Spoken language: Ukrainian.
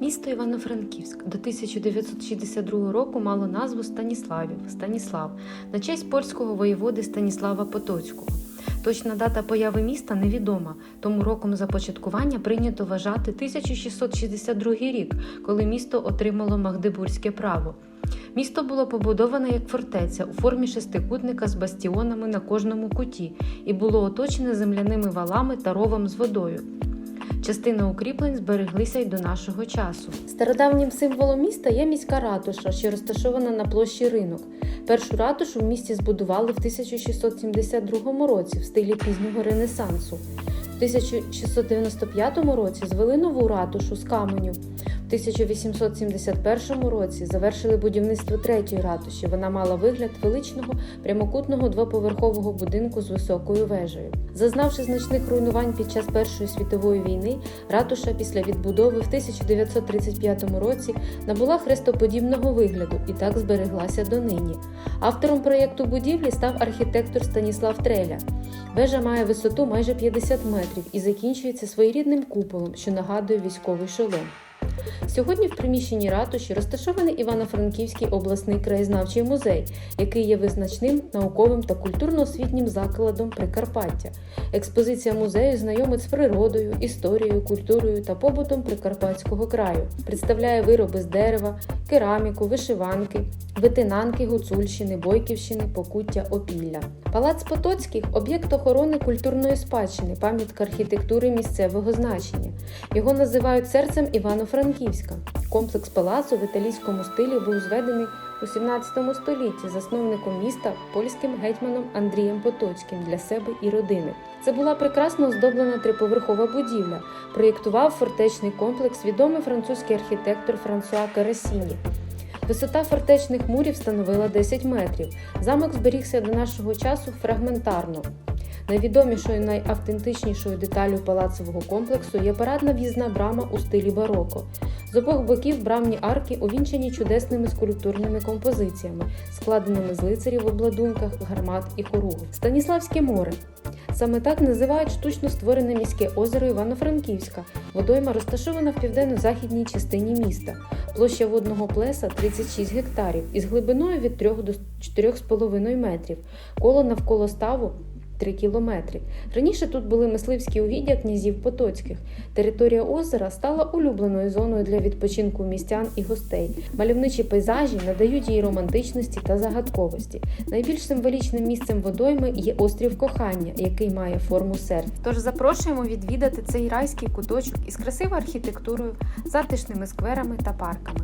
Місто Івано-Франківськ до 1962 року мало назву Станіславів Станіслав на честь польського воєводи Станіслава Потоцького. Точна дата появи міста невідома, тому роком започаткування прийнято вважати 1662 рік, коли місто отримало Магдебурзьке право. Місто було побудоване як фортеця у формі шестикутника з бастіонами на кожному куті і було оточене земляними валами та ровом з водою. Частина укріплень збереглися й до нашого часу. Стародавнім символом міста є міська ратуша, що розташована на площі ринок. Першу ратушу в місті збудували в 1672 році в стилі пізнього Ренесансу. У 1695 році звели нову ратушу з каменю. В 1871 році завершили будівництво третьої ратуші. Вона мала вигляд величного прямокутного двоповерхового будинку з високою вежею. Зазнавши значних руйнувань під час Першої світової війни, ратуша після відбудови в 1935 році набула хрестоподібного вигляду і так збереглася донині. Автором проєкту будівлі став архітектор Станіслав Треля. Вежа має висоту майже 50 метрів і закінчується своєрідним куполом, що нагадує військовий шолом. Сьогодні в приміщенні ратуші розташований Івано-Франківський обласний краєзнавчий музей, який є визначним науковим та культурно-освітнім закладом Прикарпаття. Експозиція музею знайомить з природою, історією, культурою та побутом Прикарпатського краю, представляє вироби з дерева, кераміку, вишиванки, витинанки Гуцульщини, Бойківщини, Покуття, Опілля. Палац Потоцьких об'єкт охорони культурної спадщини, пам'ятка архітектури місцевого значення. Його називають серцем Івано-Франківська. Комплекс палацу в італійському стилі був зведений у 17 столітті засновником міста польським гетьманом Андрієм Потоцьким для себе і родини. Це була прекрасно оздоблена триповерхова будівля. Проєктував фортечний комплекс відомий французький архітектор Франсуа Карасіні. Висота фортечних мурів становила 10 метрів. Замок зберігся до нашого часу фрагментарно. Найвідомішою найавтентичнішою деталлю палацового комплексу є парадна в'їзна брама у стилі бароко. З обох боків брамні арки увінчені чудесними скульптурними композиціями, складеними з лицарів в обладунках, гармат і хоругв. Станіславське море. Саме так називають штучно створене міське озеро Івано-Франківська. Водойма розташована в південно-західній частині міста. Площа водного плеса 36 гектарів із глибиною від 3 до 4,5 метрів. Коло навколо ставу 3 кілометри. Раніше тут були мисливські угіддя князів Потоцьких. Територія озера стала улюбленою зоною для відпочинку містян і гостей. Мальовничі пейзажі надають їй романтичності та загадковості. Найбільш символічним місцем водойми є острів кохання, який має форму серця. Тож запрошуємо відвідати цей райський куточок із красивою архітектурою, затишними скверами та парками.